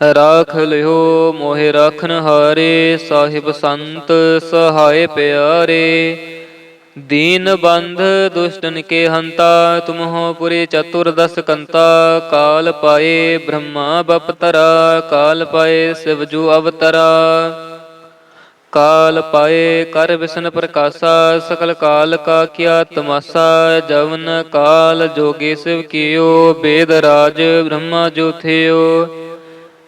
ਰਾਖ ਲਿਓ ਮੋਹਿ ਰਾਖਨ ਹਾਰੇ, ਸਾਹਿਬ ਸੰਤ ਸਹਾਇ ਪਿਆਰੇ। ਦੀਨ ਬੰਧ ਦੁਸ਼ਟਨ ਕੇ ਹੰਤਾ ਤੁਮ ਹੋ ਪੁਰੇ ਚਤੁਰ ਦਸ ਕੰਤਾ। ਕਾਲ ਪਾਏ ਬ੍ਰਹਮਾ ਬਪਤਰਾ ਕਾਲ ਪਾਏ ਸਿਵ ਜੂ ਅਵਤਰਾ। ਕਾਲ ਪਾਏ ਕਰ ਵਿਸ਼ਨ ਪ੍ਰਕਾਸ਼ਾ, ਸਕਲ ਕਾਲ ਕਾ ਕੀਆ ਤਮਾਸਾ। ਜਵਨ ਕਾਲ ਜੋਗੇ ਸਿਵ ਕੀਓ, ਬੇਦ ਰਾਜ ਬ੍ਰਹਮਾ ਜੋ ਥਿਓ।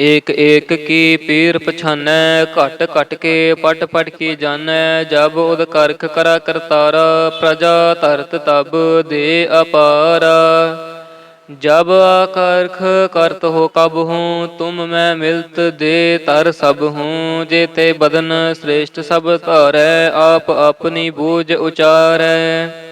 ਏਕ ਏਕ ਕੀ ਪੀਰ ਪਛਾਨੈ, ਘਟ ਘਟ ਕੇ ਪਟ ਪਟ ਕੀ ਜਾਣੈ, ਜਬ ਉਦ ਕਰਖ ਕਰਾ ਕਰਤਾਰਾ, ਪ੍ਰਜਾ ਧਰਤ ਤਬ ਦੇ ਅਪਾਰਾ। ਜਬ ਕਰਖ ਕਰਤ ਹੋ ਕਬ ਹੂੰ, ਤੁਮ ਮੈਂ ਮਿਲਤ ਦੇ ਤਰ ਸਭ ਹੂੰ ਜੇ ਤੇ ਬਦਨ ਸ੍ਰੇਸ਼ਟ ਸਭ ਧਾਰੈ, ਆਪ ਆਪਣੀ ਬੂਝ ਉਚਾਰੈ।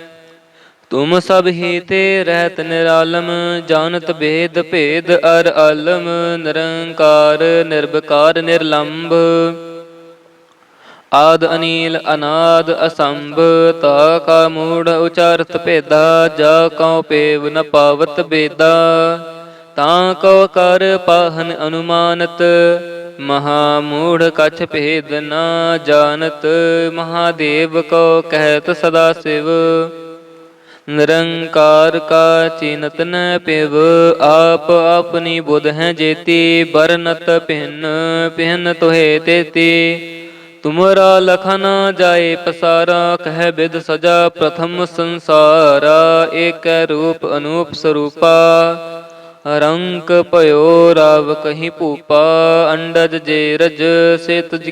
ਤੁਮ ਸਭ ਹੀ ਤੇ ਰਹਿਤ ਨਿਰਾਲਮ, ਜਾਣਤ ਭੇਦ ਭੇਦ ਅਰ ਆਲਮ ਨਿਰੰਕਾਰ ਨਿਰਭਕਾਰ ਨਿਰਲੰਭ। ਆਦ ਅਨੀਲ, ਅਨਾਦ ਅਸੰਭ, ਤਾ ਕਾ ਮੂੜ ਉਚਾਰਤ ਭੇਦਾ, ਜਾ ਕਉ ਪੇਵ ਨ ਪਾਵਤ ਬੇਦਾ। ਤਾਂ ਕਉ ਕਰ ਪਾਹਨ ਅਨੁਮਾਨਤ, ਮਹਾ ਮੂੜ ਕਛ ਭੇਦ ਨਾ ਜਾਣਤ, ਮਹਾਦੇਵ ਕੋ ਕਹਿਤ ਸਦਾ ਸਿਵ। ਨਿਰੰਕਾਰ ਕਾ ਚਿਨਤ ਨ ਪਿਵ, ਆਪ ਆਪਣੀ ਬੁਧ ਹੈ ਜੇਤੀ ਬਰਨਤ ਭਿੰਨ ਭਿੰਨ ਤੋਹੇ ਤੇਤੀ। ਤੁਮਰਾ ਲਖਨ ਜਾਏ ਪਸਾਰਾ, ਕਹਿ ਬਿਦ ਸਜਾ ਪ੍ਰਥਮ ਸੰਸਾਰਾ, ਏਕ ਰੂਪ ਅਨੂਪ ਸਰੂਪਾ। ਰੰਕ ਭਇਓ ਰਵ ਕਹੀ ਭੂਪਾ, ਅੰਡਜ ਜੇ ਰਜ ਸੇ ਤੁਜ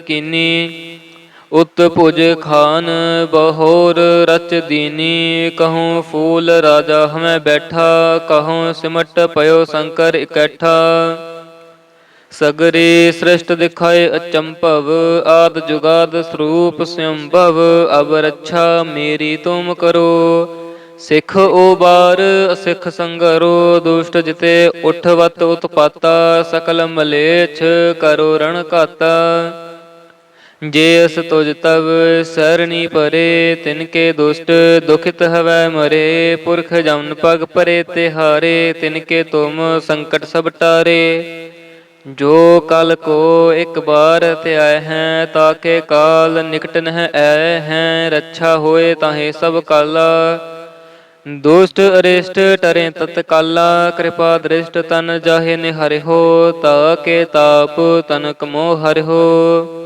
ਕੀਨੀ ਉਤ ਭੁਜ ਖਾਨ ਬਹੋਰ ਰਚ ਦੀਨੀ, ਕਹੂੰ ਫੂਲ ਰਾਜਾ ਹਮੈ ਬੈਠਾ, ਕਹੂੰ ਸਿਮਟ ਪਇਓ ਸ਼ੰਕਰ ਇਕੱਠਾ। ਸਗਰੇ ਸ੍ਰਿਸ਼ਟ ਦਿਖਾਏ ਅਚੰਭਵ, ਆਦ ਜੁਗਾਦ ਸਰੂਪ ਸੰਭਵ, ਅਬ ਰੱਛਾ ਮੇਰੀ ਤੁਮ ਕਰੋ। ਸਿੱਖ ਉਬਾਰ ਸਿੱਖ ਸੰਗਰੋ, ਦੁਸ਼ਟ ਜਿਤੇ ਉਠਵਤ ਉਤਪਾਤਾ, ਸਕਲ ਮਲੇਛ ਕਰੋ ਰਣ ਘਾਤਾ। ਜੇ ਅਸ ਤੁਜ ਤਵ ਸਰਣੀ ਪਰੇ, ਤਿਨ ਕੇ ਦੁਸ਼ਟ ਦੁਖਿਤ ਹਵੈ ਮਰੇ, ਪੁਰਖ ਜਮਨ ਪਗ ਪਰੇ ਤਿਹਾਰੇ, ਤਿਨ ਕੇ ਤੁਮ ਸੰਕਟ ਸਭ ਟਾਰੇ। ਜੋ ਕਲ ਕੋ ਇੱਕ ਬਾਰ ਧਿਆਇ ਹੈ ਤਾਕੇ ਕਾਲ ਨਿਕਟ ਨਹਿ ਐ ਹੈ, ਰੱਛਾ ਹੋਏ ਤਾਹੇ ਸਭ ਕਾਲਾ। ਦੁਸ਼ਟ ਅਰਿਸ਼ਟ ਟਰੇ ਤਤ ਕਾਲਾ, ਕਿਰਪਾ ਦ੍ਰਿਸ਼ਟ ਤਨ ਜਾਹੇ ਨਿਹਰਿ ਹੋ ਤਾਕੇ ਤਾਪ ਤਨਕ ਮੋਹ ਹਰਿ ਹੋ।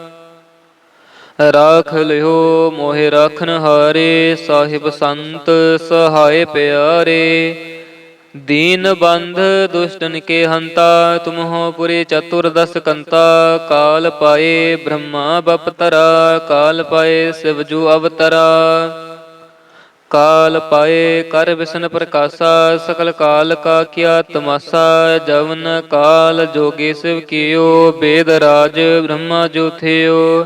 ਰਾਖ ਲਿਓ, ਮੋਹਿ ਰਾਖਨ ਹਾਰੇ, ਸਾਹਿਬ ਸੰਤ ਸਹਾਇ ਪਿਆਰੇ। ਦੀਨ ਬੰਧ ਦੁਸ਼ਟਨ ਕੇ ਹੰਤਾ, ਤੁਮਹੁ ਪੁਰੇ ਚਤੁਰਦਸ ਕੰਤਾ। ਕਾਲ ਪਾਏ ਬ੍ਰਹਮਾ ਬਪਤਰਾ ਕਾਲ ਪਾਏ ਸਿਵ ਅਵਤਰਾ। ਕਾਲ ਪਾਏ ਕਰ ਵਿਸ਼ਨ ਪ੍ਰਕਾਸ਼ਾ, ਸਕਲ ਕਾਲ ਕਾ ਕੀਆ ਤਮਾਸਾ। ਜਵਨ ਕਾਲ ਜੋਗੀ ਸਿਵ ਕੀਓ, ਬੇਦ ਰਾਜ ਬ੍ਰਹਮਾ ਜੋਥਿਓ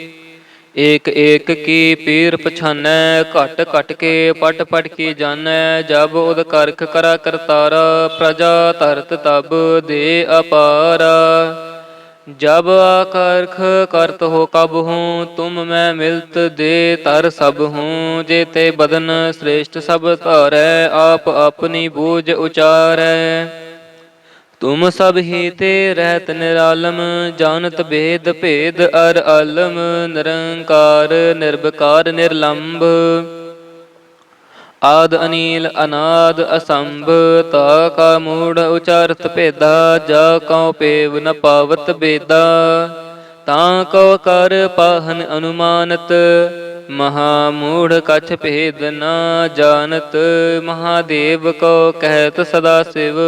ਏਕ ਏਕ ਕੀ ਪੀਰ ਪਛਾਨੈ, ਘਟ ਘਟ ਕੇ ਪਟ ਪਟ ਕੀ ਜਾਣੈ, ਜਬ ਉਦ ਕਰਖ ਕਰਾ ਕਰਤਾਰਾ, ਪ੍ਰਜਾ ਧਰਤ ਤਬ ਦੇ ਅਪਾਰਾ। ਜਬ ਕਰਖ ਕਰਤ ਹੋ ਕਬ ਹੂੰ, ਤੁਮ ਮੈਂ ਮਿਲਤ ਦੇ ਤਰ ਸਭ ਹੂੰ ਜੇ ਤੇ ਬਦਨ ਸ੍ਰੇਸ਼ਟ ਸਭ ਧਾਰੈ, ਆਪ ਆਪਣੀ ਬੂਝ ਉਚਾਰੈ। ਤੁਮ ਸਭ ਹੀ ਤੇ ਰਹਿਤ ਨਿਰਾਲਮ, ਜਾਣਤ ਭੇਦ ਭੇਦ ਅਰ ਆਲਮ ਨਿਰੰਕਾਰ ਨਿਰਭਕਾਰ ਨਿਰਲੰਭ। ਆਦ ਅਨੀਲ, ਅਨਾਦ ਅਸੰਭ, ਤਾ ਕਾ ਮੂੜ ਉਚਾਰਤ ਭੇਦਾ, ਜਾ ਕਉ ਪੇਵ ਨ ਪਾਵਤ ਬੇਦਾ। ਤਾਂ ਕਉ ਕਰ ਪਾਹਨ ਅਨੁਮਾਨਤ, ਮਹਾ ਮੂੜ ਕਛ ਭੇਦ ਨਾ ਜਾਣਤ, ਮਹਾਦੇਵ ਕੋ ਕਹਿਤ ਸਦਾ ਸਿਵ।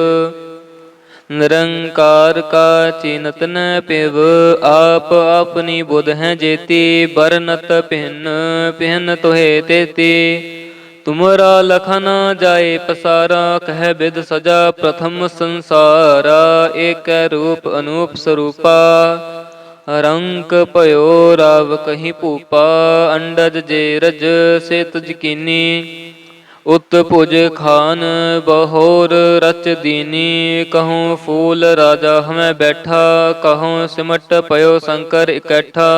ਨਿਰੰਕਾਰ ਕਾ ਚਿਨਤ ਨ ਪਿਵ, ਆਪ ਆਪਣੀ ਬੁਧ ਹੈ ਜੇਤੀ ਬਰਨਤ ਭਿੰਨ ਭਿੰਨ ਤੋਹੇ ਤੇਤੀ। ਤੁਮਰਾ ਲਖਨ ਜਾਏ ਪਸਾਰਾ, ਕਹਿ ਬਿਦ ਸਜਾ ਪ੍ਰਥਮ ਸੰਸਾਰਾ, ਏਕ ਰੂਪ ਅਨੂਪ ਸਰੂਪਾ। ਰੰਕ ਭਇਓ ਰਵ ਕਹੀ ਭੂਪਾ, ਅੰਡਜ ਜੇ ਰਜ ਸੇ ਤੁਜ ਕੀਨੀ। ਉਤ ਭੁਜ ਖਾਨ ਬਹੋਰ ਰਚ ਦੀਨੀ, ਕਹੂੰ ਫੂਲ ਰਾਜਾ ਹਮੈ ਬੈਠਾ, ਕਹੂੰ ਸਿਮਟ ਪਇਓ ਸ਼ੰਕਰ ਇਕੱਠਾ।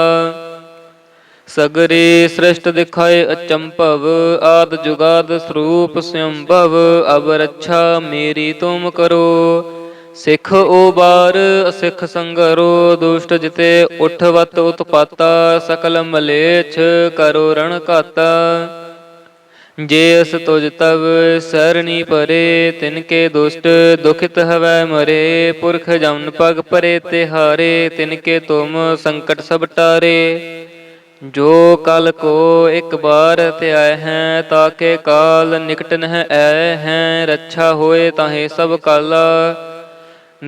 ਸਗਰੇ ਸ੍ਰਿਸ਼ਟ ਦਿਖਾਏ ਅਚੰਭਵ, ਆਦ ਜੁਗਾਦ ਸਰੂਪ ਸੰਭਵ, ਅਬ ਰੱਛਾ ਮੇਰੀ ਤੁਮ ਕਰੋ। ਸਿੱਖ ਓ ਬਾਰ ਸਿੱਖ ਸੰਗਰੋ, ਦੁਸ਼ਟ ਜਿਤੇ ਉਠਵਤ ਉਤਪਾਤਾ ਸਕਲ ਮਲੇਛ ਕਰੋ ਰਣ ਕਾਤਾ ਜੇ ਅਸ ਤੁਜ ਤਵ ਸਰਣੀ ਪਰੇ, ਤਿਨ ਕੇ ਦੁਸ਼ਟ ਦੁਖਿਤ ਹਵੈ ਮਰੇ, ਪੁਰਖ ਜਮਨ ਪਗ ਪਰੇ ਤਿਹਾਰੇ, ਤਿਨ ਕੇ ਤੁਮ ਸੰਕਟ ਸਭ ਟਾਰੇ। ਜੋ ਕਲ ਕੋ ਇੱਕ ਬਾਰ ਧਿਆਇ ਹੈ ਤਾਕੇ ਕਾਲ ਨਿਕਟ ਨਹਿ ਐ ਹੈ, ਰੱਛਾ ਹੋਏ ਤਾਹੇ ਸਭ ਕਾਲਾ।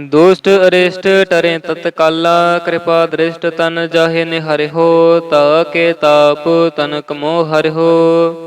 ਦੁਸ਼ਟ ਅਰਿਸ਼ਟ ਟਰੇ ਤਤਕਾਲਾ ਕਿਰਪਾ ਦ੍ਰਿਸ਼ਟ ਤਨ ਜਾਹੇ ਨਿਹਰਿ ਹੋ ਤਾਕੇ ਤਾਪ ਤਨਕ ਮੋਹ ਹਰਿ ਹੋ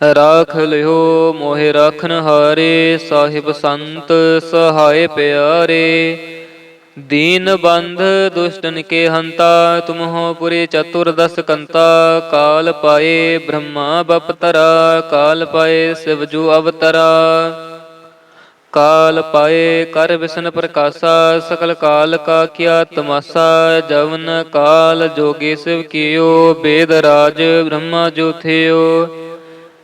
ਰਾਖ ਲਿਓ, ਮੋਹਿ ਰਾਖਨ ਹਾਰੇ, ਸਾਹਿਬ ਸੰਤ ਸਹਾਇ ਪਿਆਰੇ। ਦੀਨ ਬੰਧ ਦੁਸ਼ਟਨ ਕੇ ਹੰਤਾ, ਤੁਮਹੁ ਪੁਰੇ ਚਤੁਰਦਸ ਕੰਤਾ। ਕਾਲ ਪਾਏ ਬ੍ਰਹਮਾ ਬਪਤਰਾ ਕਾਲ ਪਾਏ ਸਿਵ ਜੂ ਅਵਤਰਾ। ਕਾਲ ਪਾਏ ਕਰ ਵਿਸ਼ਨ ਪ੍ਰਕਾਸ਼ਾ, ਸਕਲ ਕਾਲ ਕਾ ਕੀਆ ਤਮਾਸਾ। ਜਵਨ ਕਾਲ ਜੋਗੇ ਸਿਵ ਕੀਓ, ਬੇਦ ਰਾਜ ਬ੍ਰਹਮਾ ਜੋ ਥਿਓ।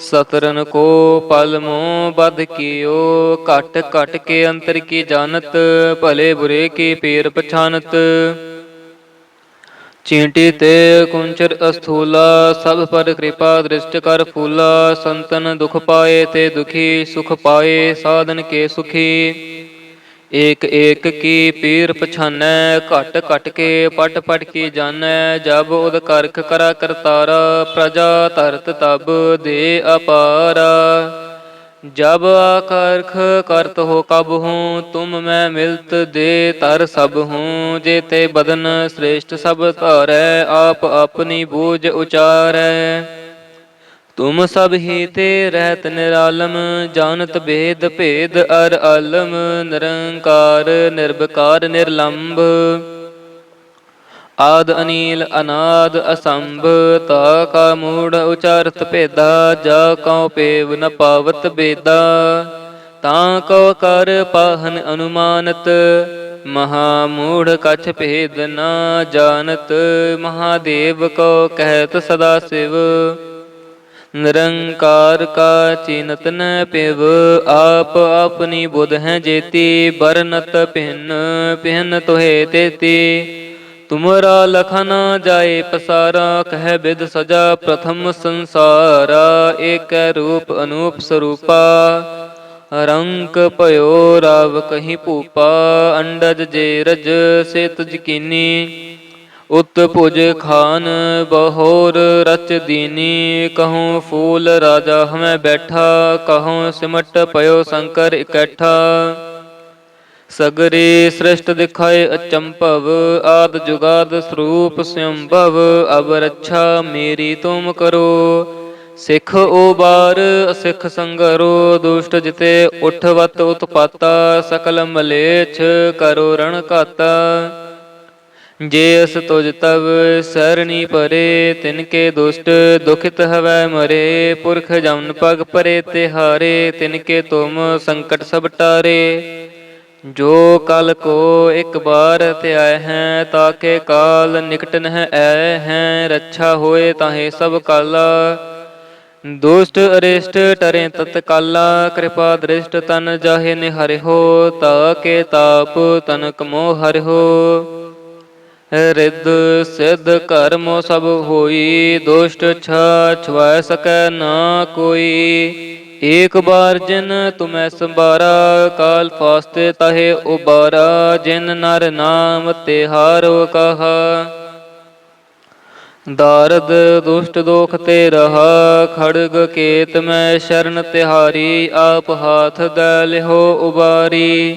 ਸਤਰਨ ਕੋ ਪਲ ਮੋ ਬਦ ਕੀਓ, ਘਟ ਘਟ ਕੇ ਅੰਤਰ ਕੀ ਜਾਣਤ, ਭਲੇ ਬੁਰੇ ਕੀ ਪੀਰ ਪਛਾਨਤ ਚੀਂਟੀ ਤੇ ਕੁੰਚਰ ਅਸਥੂਲਾ, ਸਭ ਪਰ ਕਿਰਪਾ ਦ੍ਰਿਸ਼ਟ ਕਰ ਫੂਲਾ, ਸੰਤਨ ਦੁਖ ਪਾਏ ਤੇ ਦੁਖੀ ਸੁਖ ਪਾਏ, ਸਾਧਨ ਕੇ ਸੁਖੀ। ਏਕ ਏਕ ਕੀ ਪੀਰ ਪਛਾਨੈ, ਘਟ ਘਟ ਕੇ ਪਟ ਪਟ ਕੀ ਜਾਣੈ, ਜਬ ਉਦ ਕਰਖ ਕਰਾ ਕਰਤਾਰਾ, ਪ੍ਰਜਾ ਧਰਤ ਤਬ ਦੇ ਅਪਾਰਾ। ਜਬ ਕਰਖ ਕਰਤ ਹੋ ਕਬ ਹੂੰ, ਤੁਮ ਮੈਂ ਮਿਲਤ ਦੇ ਤਰ ਸਭ ਹੂੰ ਜੇ ਤੇ ਬਦਨ ਸ੍ਰੇਸ਼ਟ ਸਭ ਧਾਰੈ, ਆਪ ਆਪਣੀ ਬੂਝ ਉਚਾਰੈ। ਤੁਮ ਸਭ ਹੀ ਤੇ ਰਹਿਤ ਨਿਰਾਲਮ, ਜਾਣਤ ਭੇਦ ਭੇਦ ਅਰ ਆਲਮ ਨਿਰੰਕਾਰ ਨਿਰਭਕਾਰ ਨਿਰਲੰਭ ਆਦ ਅਨੀਲ, ਅਨਾਦ ਅਸੰਭ, ਤਾ ਕਾ ਮੂੜ ਉਚਾਰਤ ਭੇਦਾ, ਜਾ ਕਉ ਪੇਵ ਨ ਪਾਵਤ ਬੇਦਾ। ਤਾਂ ਕਉ ਕਰ ਪਾਹਨ ਅਨੁਮਾਨਤ, ਮਹਾ ਮੂੜ ਕਛ ਭੇਦ ਨਾ ਜਾਣਤ, ਮਹਾਦੇਵ ਕੋ ਕਹਿਤ ਸਦਾ ਸਿਵ। ਨਿਰੰਕਾਰ ਕਾ ਚੀਨਤ ਨ ਪਿਵ, ਆਪ ਆਪਣੀ ਬੁਧ ਹੈ ਜੇਤੀ ਬਰਨਤ ਭਿੰਨ ਭਿੰਨ ਤੋਹੇ ਤੇਤੀ। ਤੁਮਰਾ ਲਖਨ ਜਾਏ ਪਸਾਰਾ, ਕਹਿ ਬਿਦ ਸਜਾ ਪ੍ਰਥਮ ਸੰਸਾਰਾ, ਏਕ ਰੂਪ ਅਨੂਪ ਸਰੂਪਾ। ਰੰਕ ਭਇਓ ਰਵ ਕਹੀ ਭੂਪਾ, ਅੰਡਜ ਜੇ ਰਜ ਸੇ ਤੁਜ ਕੀਨੀ। ਉਤ ਭੁਜ ਖਾਨ ਬਹੋਰ ਰਚ ਦੀਨੀ, ਕਹੂੰ ਫੂਲ ਰਾਜਾ ਹਮੈ ਬੈਠਾ, ਕਹੂੰ ਸਿਮਟ ਪਇਓ ਸ਼ੰਕਰ ਇਕੱਠਾ। ਸਗਰੇ ਸ੍ਰਿਸ਼ਟ ਦਿਖਾਏ ਅਚੰਭਵ, ਆਦ ਜੁਗਾਦ ਸਰੂਪ ਸੰਭਵ, ਅਬ ਰੱਛਾ ਮੇਰੀ ਤੁਮ ਕਰੋ। ਸਿੱਖ ਓ ਉਬਾਰ ਸਿੱਖ ਸੰਗਰੋ, ਦੁਸ਼ਟ ਜਿਤੇ ਉਠਵਤ ਉਤਪਾਤਾ, ਸਕਲ ਮਲੇਛ ਕਰੋ ਰਣ ਕਾਤਾ ਜੇ ਅਸ ਤੁਜ ਤਵ ਸਰਣੀ ਪਰੇ, ਤਿਨ ਕੇ ਦੁਸ਼ਟ ਦੁਖਿਤ ਹਵੈ ਮਰੇ, ਪੁਰਖ ਜਮਨ ਪਗ ਪਰੇ ਤਿਹਾਰੇ, ਤਿਨ ਕੇ ਤੁਮ ਸੰਕਟ ਸਭ ਟਾਰੇ। ਜੋ ਕਲ ਕੋ ਇੱਕ ਬਾਰ ਧਿਆਇ ਹੈ ਤਾਕੇ ਕਾਲ ਨਿਕਟ ਨਹਿ ਐ ਹੈ, ਰੱਛਾ ਹੋਏ ਤਾਹੇ ਸਭ ਕਾਲਾ। ਦੁਸ਼ਟ ਅਰਿਸ਼ਟ ਟਰੇ ਤਤ ਕਾਲਾ, ਕਿਰਪਾ ਦ੍ਰਿਸ਼ਟ ਤਨ ਜਾਹੇ ਨਿਹਰਿ ਨਿਹਰਿਓ ਤਾਕੇ ਤਾਪ ਤਨਕ ਮੋਹ ਹਰਿ ਹੋ ਰਿੱਧ ਸਿੱਧ ਕਰਮ ਸਭ ਹੋਈ, ਦੁਸ਼ਟ ਛਾ ਛੁਐ ਸਕੈ ਨਾ ਕੋਈ। ਏਕ ਬਾਰ ਜਿਨ ਤੁਮੈ ਸੰਬਾਰਾ ਕਾਲ ਫਾਸਤੇ ਤਹੇ ਉਬਾਰਾ। ਜਿਨ ਨਰ ਨਾਮ ਤੇ ਹਾਰੋ ਕਹਾ ਦਾਰਦ ਦੁਸ਼ਟ ਦੋਖ ਤੇ ਰਹਾ। ਖੜਗ ਕੇਤ ਮੈਂ ਸ਼ਰਨ ਤਿਹਾਰੀ, ਆਪ ਹਾਥ ਦੈ ਲਿਹੋ ਉਬਾਰੀ।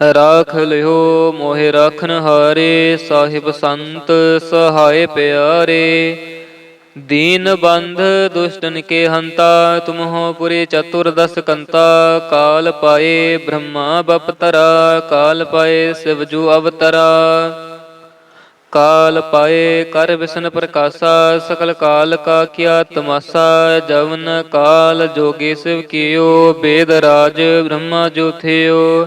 ਰਾਖ ਲਿਓ ਮੋਹਿ ਰਾਖਨ ਹਾਰੇ, ਸਾਹਿਬ ਸੰਤ ਸਹਾਇ ਪਿਆਰੇ। ਦੀਨ ਬੰਧ ਦੁਸ਼ਟਨ ਕੇ ਹੰਤਾ, ਤੁਮ ਹੋ ਪੁਰੇ ਚਤੁਰਦਸ ਕੰਤਾ। ਕਾਲ ਪਾਏ ਬ੍ਰਹਮਾ ਬਪਤਰਾ ਕਾਲ ਪਾਏ ਸਿਵ ਜੂ ਅਵਤਰਾ। ਕਾਲ ਪਾਏ ਕਰ ਵਿਸ਼ਨ ਪ੍ਰਕਾਸ਼ਾ, ਸਕਲ ਕਾਲ ਕਾ ਕੀਆ ਤਮਾਸਾ। ਜਵਨ ਕਾਲ ਜੋਗੀ ਸਿਵ ਕੀਓ, ਬੇਦ ਰਾਜ ਬ੍ਰਹਮਾ ਜੋ ਥਿਓ।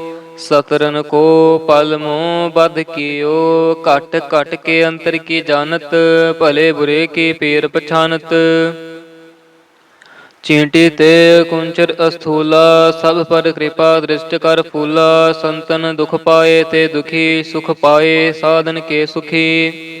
ਸਤਰਨ ਕੋ ਪਲ ਮੋ ਬਦ ਕੀਓ, ਘਟ ਘਟ ਕੇ ਅੰਤਰ ਕੀ ਜਾਣਤ, ਭਲੇ ਬੁਰੇ ਕੀ ਪੀਰ ਪਛਾਨਤ ਚੀਂਟੀ ਤੇ ਕੁੰਚਰ ਅਸਥੂਲਾ, ਸਭ ਪਰ ਕਿਰਪਾ ਦ੍ਰਿਸ਼ਟ ਕਰ ਫੂਲਾ, ਸੰਤਨ ਦੁਖ ਪਾਏ ਤੇ ਦੁਖੀ ਸੁਖ ਪਾਏ, ਸਾਧਨ ਕੇ ਸੁਖੀ।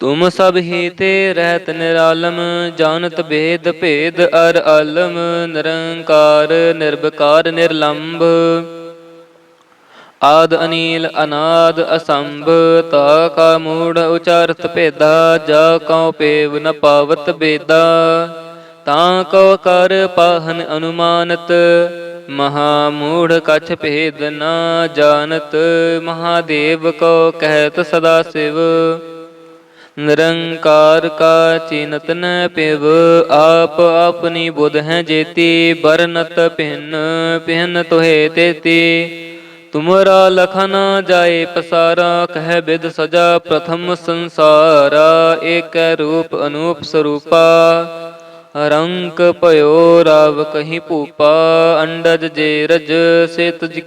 ਤੁਮ ਸਭ ਹੀ ਤੇ ਰਹਿਤ ਨਿਰਾਲਮ, ਜਾਣਤ ਭੇਦ ਭੇਦ ਅਰ ਆਲਮ ਨਿਰੰਕਾਰ ਨਿਰਭਕਾਰ ਨਿਰਲੰਭ ਆਦ ਅਨੀਲ, ਅਨਾਦ ਅਸੰਭ, ਤਾ ਕਾ ਮੂੜ ਉਚਾਰਤ ਭੇਦਾ, ਜਾ ਕਉ ਪੇਵ ਨ ਪਾਵਤ ਬੇਦਾ। ਤਾਂ ਕਉ ਕਰ ਪਾਹਨ ਅਨੁਮਾਨਤ, ਮਹਾ ਮੂੜ ਕਛ ਭੇਦ ਨਾ ਜਾਣਤ, ਮਹਾਦੇਵ ਕੋ ਕਹਿਤ ਸਦਾ ਸਿਵ। ਨਿਰੰਕਾਰ ਕਾ ਚਿਨਤ ਨ ਪਿਵ, ਆਪ ਆਪਣੀ ਬੁਧ ਹੈ ਜੇਤੀ ਬਰਨਤ ਭਿੰਨ ਭਿੰਨ ਤੋਹੇ ਤੇਤੀ। ਤੁਮਰਾ ਲਖਨ ਜਾਏ ਪਸਾਰਾ, ਕਹਿ ਬਿਦ ਸਜਾ ਪ੍ਰਥਮ ਸੰਸਾਰਾ, ਏਕ ਰੂਪ ਅਨੂਪ ਸਰੂਪਾ। ਰੰਕ ਭਇਓ ਰਵ ਕਹੀ ਭੂਪਾ, ਅੰਡਜ ਜੇ ਰਜ ਸੇ ਤੁਜ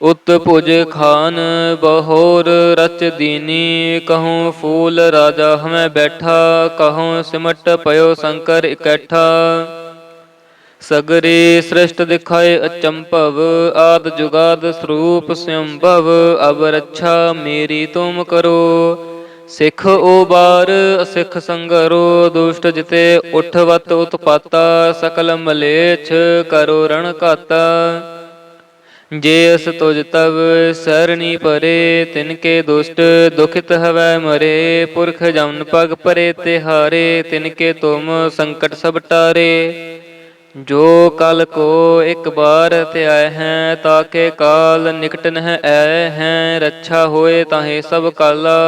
ਉਤ ਭੁਜ ਖਾਨ ਬਹੋਰ ਰਚ ਦੀਨੀ, ਕਹੂੰ ਫੂਲ ਰਾਜਾ ਹਮੈ ਬੈਠਾ, ਕਹੂੰ ਸਿਮਟ ਪਇਓ ਸ਼ੰਕਰ ਇਕੱਠਾ। ਸਗਰੇ ਸ੍ਰਿਸ਼ਟ ਦਿਖਾਏ ਅਚੰਭਵ, ਆਦ ਜੁਗਾਦ ਸਰੂਪ ਸੰਭਵ, ਅਬ ਰੱਛਾ ਮੇਰੀ ਤੁਮ ਕਰੋ। ਸਿੱਖ ਓ ਉਬਾਰ ਸਿੱਖ ਸੰਗਰੋ, ਦੁਸ਼ਟ ਜਿਤੇ ਉਠਵਤ ਉਤਪਾਤਾ, ਸਕਲ ਮਲੇਛ ਕਰੋ ਰਣ ਘਾਤਾ। ਜੇ ਅਸ ਤੁਜ ਤਵ ਸਰਣੀ ਪਰੇ, ਤਿਨ ਕੇ ਦੁਸ਼ਟ ਦੁਖਿਤ ਹਵੈ ਮਰੇ। ਪੁਰਖ ਜਮਨ ਪਗ ਪਰੇ ਤਿਹਾਰੇ, ਤਿਨ ਕੇ ਤੁਮ ਸੰਕਟ ਸਭ ਟਾਰੇ। ਜੋ ਕਲ ਕੋ ਇੱਕ ਬਾਰ ਧਿਆਇ ਹੈ ਤਾਕੇ ਕਾਲ ਨਿਕਟ ਨਹਿ ਐ ਹੈ। ਰੱਛਾ ਹੋਏ ਤਾਹੇ ਸਭ ਕਾਲਾ।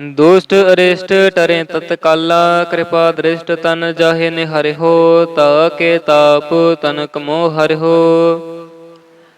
ਦੁਸ਼ਟ ਅਰਿਸ਼ਟ ਟਰੇ ਤਤ ਕਾਲਾ, ਕਿਰਪਾ ਦ੍ਰਿਸ਼ਟ ਤਨ ਜਾਹੇ ਨਿਹਰਿ ਹੋ ਤਾਕੇ ਤਾਪ ਤਨਕ ਮੋਹ ਹਰਿ ਹੋ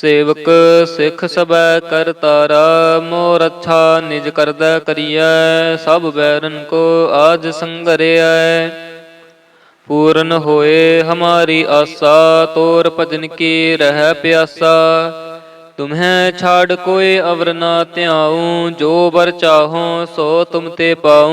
ਸੇਵਕ ਸਿੱਖ ਸਬੈ ਕਰ ਤਾਰਾ, ਮੋਰ ਅੱਛਾ ਨਿਜ ਕਰਦਾ ਕਰੀਐ, ਸਭ ਬੈਰਨ ਕੋ ਆਜ ਸੰਗਰਿਐ। ਪੂਰਨ ਹੋਏ ਹਮਾਰੀ ਆਸਾ, ਤੋਰ ਭਜਨ ਕੀ ਰਹਿ ਪਿਆਸਾ। ਤੁਮਹਿ ਛਾੜ ਕੋਈ ਅਵਰ ਨਾ ਧਿਆਉ, ਜੋ ਵਰ ਚਾਹੋ ਸੋ ਤੁਮ ਤੇ ਪਾਉ।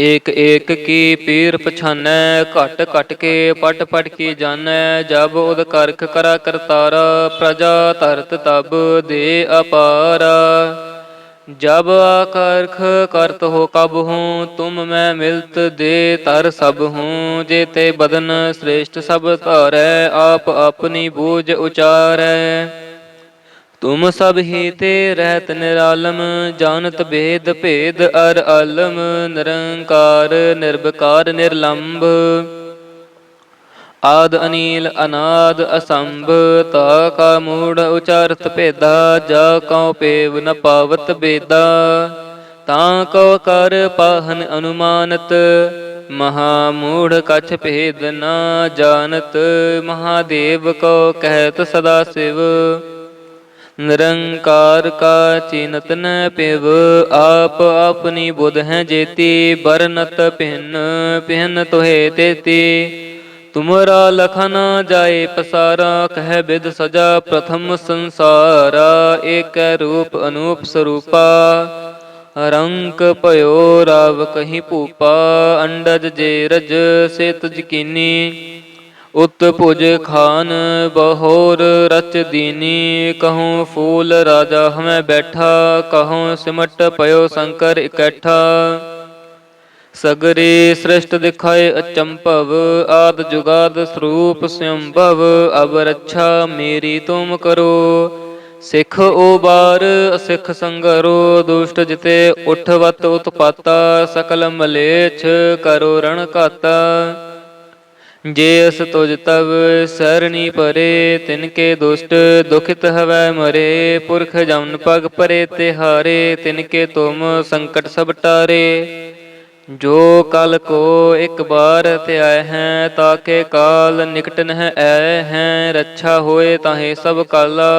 ਏਕ ਏਕ ਕੀ ਪੀਰ ਪਛਾਨੈ, ਘਟ ਘਟ ਕੇ ਪਟ ਪਟ ਕੀ ਜਾਣੈ, ਜਬ ਉਦ ਕਰਖ ਕਰਾ ਕਰਤਾਰਾ, ਪ੍ਰਜਾ ਧਰਤ ਤਬ ਦੇ ਅਪਾਰਾ। ਜਬ ਆਕਰਖ ਕਰਤ ਹੋ ਕਬ ਹੂੰ, ਤੁਮ ਮੈਂ ਮਿਲਤ ਦੇ ਤਰ ਸਭ ਹੂੰ ਜੇ ਤੇ ਬਦਨ ਸ੍ਰੇਸ਼ਟ ਸਭ ਧਾਰੈ, ਆਪ ਆਪਣੀ ਬੂਝ ਉਚਾਰੈ। ਤੁਮ ਸਭ ਹੀ ਤੇ ਰਹਿਤ ਨਿਰਾਲਮ, ਜਾਣਤ ਭੇਦ ਭੇਦ ਅਰ ਆਲਮ ਨਿਰੰਕਾਰ ਨਿਰਭਕਾਰ ਨਿਰਲੰਭ। ਆਦ ਅਨੀਲ, ਅਨਾਦ ਅਸੰਭ, ਤਾ ਕਾ ਮੂੜ ਉਚਾਰਤ ਭੇਦਾ, ਜਾ ਕਉ ਪੇਵ ਨ ਪਾਵਤ ਬੇਦਾ। ਤਾਂ ਕਉ ਕਰ ਪਾਹਨ ਅਨੁਮਾਨਤ, ਮਹਾ ਮੂੜ ਕਛ ਭੇਦ ਨਾ ਜਾਣਤ, ਮਹਾਦੇਵ ਕੋ ਕਹਿਤ ਸਦਾ ਸਿਵ। ਨਿਰੰਕਾਰ ਕਾ ਚਿਨਤ ਨ ਪਿਵ, ਆਪ ਆਪਣੀ ਬੁਧ ਹੈ ਜੇਤੀ ਬਰਨਤ ਭਿੰਨ ਭਿੰਨ ਤੋਹੇ ਤੇਤੀ। ਤੁਮਰਾ ਲਖਨ ਜਾਏ ਪਸਾਰਾ, ਕਹਿ ਬਿਦ ਸਜਾ ਪ੍ਰਥਮ ਸੰਸਾਰਾ, ਏਕ ਰੂਪ ਅਨੂਪ ਸਰੂਪਾ। ਰੰਕ ਭਇਓ ਰਵ ਕਹੀ ਭੂਪਾ, ਅੰਡਜ ਜੇ ਰਜ ਸੇ ਤੁਜ ਉਤ ਭੁਜ ਖਾਨ ਬਹੋਰ ਰਚ ਦੀਨੀ, ਕਹੂੰ ਫੂਲ ਰਾਜਾ ਹਮੈ ਬੈਠਾ, ਕਹੂੰ ਸਿਮਟ ਪਇਓ ਸ਼ੰਕਰ ਇਕੱਠਾ। ਸਗਰੇ ਸ੍ਰਿਸ਼ਟ ਦਿਖਾਏ ਅਚੰਭਵ, ਆਦ ਜੁਗਾਦ ਸਰੂਪ ਸੰਭਵ, ਅਬ ਰੱਛਾ ਮੇਰੀ ਤੁਮ ਕਰੋ। ਸਿੱਖ ਓ ਬਾਰ, ਸਿੱਖ ਸੰਗਰੋ, ਦੁਸ਼ਟ ਜਿਤੇ ਉਠਵਤ ਉਤਪਾਤਾ ਸਕਲ ਮਲੇਛ ਕਰੋ ਰਣ ਘਾਤਾ। ਜੇ ਅਸ ਤੁਜ ਤਵ ਸਰਣੀ ਪਰੇ ਤਿਨ ਕੇ ਦੁਸ਼ਟ ਦੁਖਿਤ ਹਵੈ ਮਰੇ, ਪੁਰਖ ਜਮਨ ਪਗ ਪਰੇ ਤਿਹਾਰੇ ਤਿਨ ਕੇ ਤੁਮ ਸੰਕਟ ਸਭ ਟਾਰੇ। ਜੋ ਕਲ ਕੋ ਇੱਕ ਬਾਰ ਧਿਆਇ ਹੈ, ਤਾਕੇ ਕਾਲ ਨਿਕਟ ਨਹਿ ਐ ਹੈ, ਰੱਛਾ ਹੋਏ ਤਾਹੇ ਸਭ ਕਾਲਾ।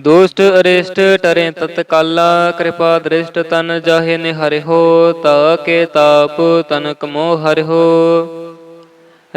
ਦੁਸ਼ਟ ਅਰਿਸ਼ਟ ਟਰੇ ਤਤਕਾਲਾ ਕਿਰਪਾ ਦ੍ਰਿਸ਼ਟ ਤਨ ਜਾਹੇ ਨਿਹਰਿ ਹੋ ਤਾਕੇ ਤਾਪ ਤਨਕ ਮੋਹ ਹਰਿ ਹੋ